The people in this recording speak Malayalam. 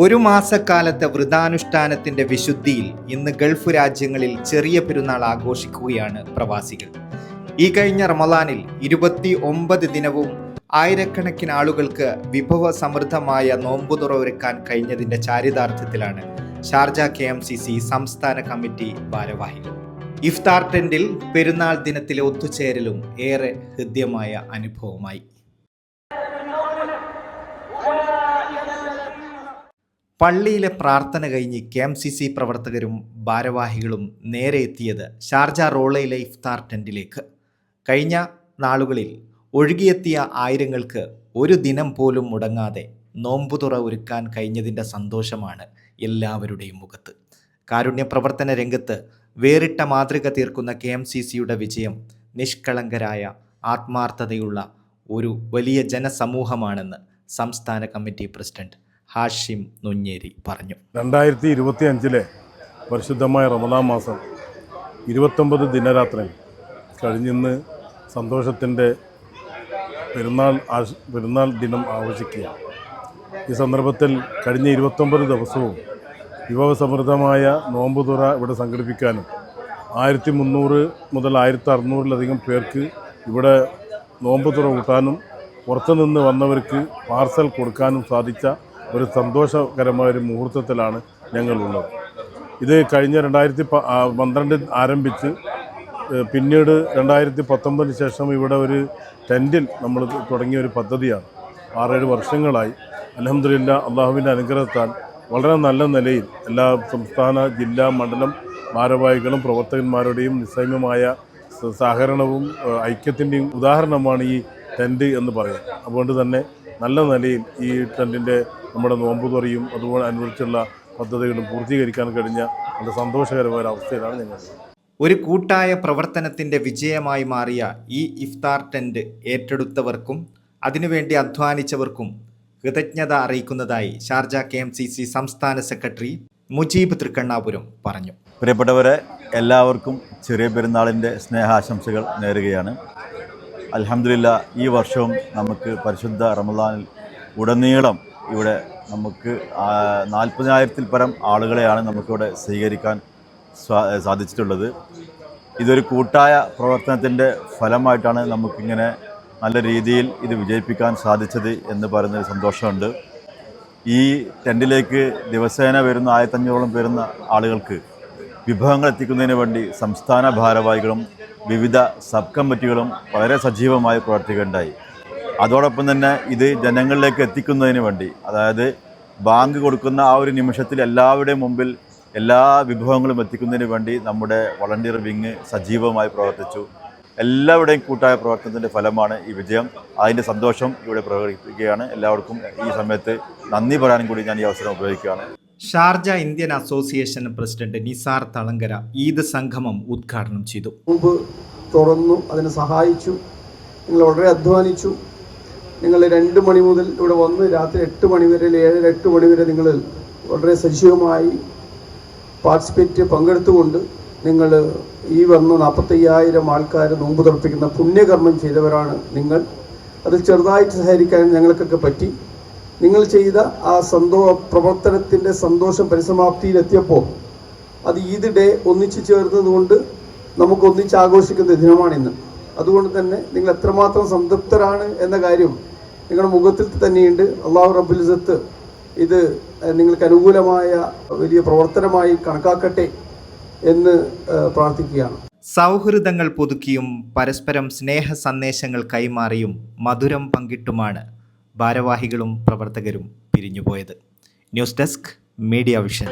ഒരു മാസക്കാലത്തെ വ്രതാനുഷ്ഠാനത്തിന്റെ വിശുദ്ധിയിൽ ഇന്ന് ഗൾഫ് രാജ്യങ്ങളിൽ ചെറിയ പെരുന്നാൾ ആഘോഷിക്കുകയാണ് പ്രവാസികൾ. ഈ കഴിഞ്ഞ റമലാനിൽ ഇരുപത്തി ഒമ്പത് ദിനവും ആയിരക്കണക്കിന് ആളുകൾക്ക് വിഭവ സമൃദ്ധമായ നോമ്പുതുറ ഒരുക്കാൻ കഴിഞ്ഞതിന്റെ ചാരിതാർത്ഥ്യത്തിലാണ് Sharjah K M C C സംസ്ഥാന കമ്മിറ്റി ഭാരവാഹികൾ. ഇഫ്താർ ടെന്റിൽ പെരുന്നാൾ ദിനത്തിലെ ഒത്തുചേരലും ഏറെ ഹൃദ്യമായ അനുഭവമായി. പള്ളിയിലെ പ്രാർത്ഥന കഴിഞ്ഞ് കെ എം സി സി പ്രവർത്തകരും ഭാരവാഹികളും നേരെ എത്തിയത് ഷാർജ റോളയിലെ ഇഫ്താർ ടെന്റിലേക്ക് കഴിഞ്ഞ നാളുകളിൽ ഒഴുകിയെത്തിയ ആയിരങ്ങൾക്ക് ഒരു ദിനം പോലും മുടങ്ങാതെ നോമ്പുതുറ ഒരുക്കാൻ കഴിഞ്ഞതിന്റെ സന്തോഷമാണ് എല്ലാവരുടെയും മുഖത്ത്. കാരുണ്യ പ്രവർത്തന രംഗത്ത് വേറിട്ട മാതൃക തീർക്കുന്ന കെ എം സി സിയുടെ വിജയം നിഷ്കളങ്കരായ ആത്മാർത്ഥതയുള്ള ഒരു വലിയ ജനസമൂഹമാണെന്ന് സംസ്ഥാന കമ്മിറ്റി പ്രസിഡന്റ് ഹാഷിം നുഞ്ഞേരി പറഞ്ഞു. രണ്ടായിരത്തി ഇരുപത്തി അഞ്ചിലെ പരിശുദ്ധമായ റമദാം മാസം ഇരുപത്തൊമ്പത് ദിനരാത്രി കഴിഞ്ഞിന്ന് സന്തോഷത്തിന്റെ പെരുന്നാൾ പെരുന്നാൾ ദിനം ആഘോഷിക്കുക ഈ സന്ദർഭത്തിൽ കഴിഞ്ഞ ഇരുപത്തൊമ്പത് ദിവസവും വിഭവസമൃദ്ധമായ നോമ്പുതുറ ഇവിടെ സംഘടിപ്പിക്കാനും ആയിരത്തി മുന്നൂറ് മുതൽ ആയിരത്തി അറുന്നൂറിലധികം പേർക്ക് ഇവിടെ നോമ്പുതുറ കൂട്ടാനും പുറത്തുനിന്ന് വന്നവർക്ക് പാർസൽ കൊടുക്കാനും സാധിച്ച ഒരു സന്തോഷകരമായ ഒരു മുഹൂർത്തത്തിലാണ് ഞങ്ങളുള്ളത്. ഇത് കഴിഞ്ഞ രണ്ടായിരത്തി പന്ത്രണ്ടിൽ ആരംഭിച്ച് പിന്നീട് രണ്ടായിരത്തി പത്തൊമ്പതിന് ശേഷം ഇവിടെ ഒരു ടെന്റിൽ നമ്മൾ തുടങ്ങിയ ഒരു പദ്ധതിയാണ്. ആറേഴ് വർഷങ്ങളായി. അലഹമില്ല അള്ളാഹുവിന്റെ അനുഗ്രഹത്താൽ വളരെ നല്ല നിലയിൽ എല്ലാ സംസ്ഥാന ജില്ലാ മണ്ഡലം ഭാരവാഹികളും പ്രവർത്തകന്മാരുടെയും നിസ്സൈമ്യമായ സഹകരണവും ഐക്യത്തിന്റെയും ഉദാഹരണമാണ് ഈ ടെന്റ് എന്ന് പറയുന്നത്. അതുകൊണ്ട് തന്നെ നല്ല നിലയിൽ ഈ ടെന്റിന്റെ നമ്മുടെ നോമ്പ് തുറയും അതുപോലെ അനുവദിച്ചുള്ള പദ്ധതികളും പൂർത്തീകരിക്കാൻ കഴിഞ്ഞ വളരെ സന്തോഷകരമായ ഒരു അവസ്ഥയിലാണ് ഞങ്ങൾ. ഒരു കൂട്ടായ പ്രവർത്തനത്തിന്റെ വിജയമായി മാറിയ ഈ ഇഫ്താർ ടെന്റ് ഏറ്റെടുത്തവർക്കും അതിനുവേണ്ടി അധ്വാനിച്ചവർക്കും കൃതജ്ഞത അറിയിക്കുന്നതായി Sharjah K M C C സംസ്ഥാന സെക്രട്ടറി മുജീബ് തൃക്കണ്ണാപുരം പറഞ്ഞു. പ്രിയപ്പെട്ടവരെ എല്ലാവർക്കും ചെറിയ പെരുന്നാളിന്റെ സ്നേഹാശംസകൾ നേരുകയാണ്. അലഹമില്ല ഈ വർഷവും നമുക്ക് പരിശുദ്ധ റമദാനിൽ ഉടനീളം ഇവിടെ നമുക്ക് നാൽപ്പതിനായിരത്തിൽ പരം ആളുകളെയാണ് നമുക്കിവിടെ സ്വീകരിക്കാൻ സ്വാ- സാധിച്ചിട്ടുള്ളത്. ഇതൊരു കൂട്ടായ പ്രവർത്തനത്തിന്റെ ഫലമായിട്ടാണ് നമുക്കിങ്ങനെ നല്ല രീതിയിൽ ഇത് വിജയിപ്പിക്കാൻ സാധിച്ചത് എന്ന് പറയുന്നൊരു സന്തോഷമുണ്ട്. ഈ ടെന്റിലേക്ക് ദിവസേന വരുന്ന ആയിരത്തഞ്ഞൂറോളം വരുന്ന ആളുകൾക്ക് വിഭവങ്ങൾ എത്തിക്കുന്നതിന് വേണ്ടി സംസ്ഥാന ഭാരവാഹികളും വിവിധ സബ് കമ്മിറ്റികളും വളരെ സജീവമായി പ്രവർത്തിക്കുകയുണ്ടായി. അതോടൊപ്പം തന്നെ ഇത് ജനങ്ങളിലേക്ക് എത്തിക്കുന്നതിന് വേണ്ടി അതായത് ബാങ്ക് കൊടുക്കുന്ന ആ ഒരു നിമിഷത്തിൽ എല്ലാവരുടെയും മുമ്പിൽ എല്ലാ വിഭവങ്ങളും എത്തിക്കുന്നതിന് വേണ്ടി നമ്മുടെ വളണ്ടിയർ വിങ് സജീവമായി പ്രവർത്തിച്ചു. എല്ലാവരുടെയും കൂട്ടായ പ്രവർത്തനത്തിന്റെ ഫലമാണ് ഈ വിജയം. അതിന്റെ സന്തോഷം ഇവിടെ പ്രകടിപ്പിക്കുകയാണ്. എല്ലാവർക്കും ഈ സമയത്ത് നന്ദി പറയാനും കൂടി ഞാൻ ഈ അവസരം ഉപയോഗിക്കുകയാണ്. Sharjah Indian Association President Nizar Thalangara Eid സംഗമം ഉദ്ഘാടനം ചെയ്തു. തുറന്നു അതിനെ സഹായിച്ചു നിങ്ങൾ വളരെ അധ്വാനിച്ചു. നിങ്ങൾ രണ്ട് മണി മുതൽ ഇവിടെ വന്ന് രാത്രി എട്ട് മണി വരെ ഏഴര എട്ട് മണി വരെ നിങ്ങൾ വളരെ സജീവമായി പാർട്ടിസിപ്പേറ്റ് പങ്കെടുത്തുകൊണ്ട് നിങ്ങൾ ഈ വന്ന് നാൽപ്പത്തയ്യായിരം ആൾക്കാർ നോമ്പ് തുറപ്പിക്കുന്ന പുണ്യകർമ്മം ചെയ്തവരാണ് നിങ്ങൾ. അതിൽ ചെറുതായിട്ട് സഹകരിക്കാൻ ഞങ്ങൾക്കൊക്കെ പറ്റി. നിങ്ങൾ ചെയ്ത ആ സന്തോ പ്രവർത്തനത്തിന്റെ സന്തോഷം പരിസമാപ്തിയിലെത്തിയപ്പോൾ അത് ഈദ് ഡേ ഒന്നിച്ചു ചേർന്നതുകൊണ്ട് നമുക്ക് ഒന്നിച്ച് ആഘോഷിക്കുന്ന ദിനമാണിന്ന്. അതുകൊണ്ട് തന്നെ നിങ്ങൾ എത്രമാത്രം സംതൃപ്തരാണ് എന്ന കാര്യം നിങ്ങളുടെ മുഖത്തിൽ തന്നെയുണ്ട്. അള്ളാഹു റബുലിസത്ത് ഇത് നിങ്ങൾക്ക് അനുകൂലമായ വലിയ പ്രവർത്തനമായി കണക്കാക്കട്ടെ എന്ന് പ്രാർത്ഥിക്കുകയാണ്. സൗഹൃദങ്ങൾ പുതുക്കിയും പരസ്പരം സ്നേഹ സന്ദേശങ്ങൾ കൈമാറിയും മധുരം പങ്കിട്ടുമാണ് ഭാരവാഹികളും പ്രവർത്തകരും പിരിഞ്ഞുപോയത്. News Desk Media Vision.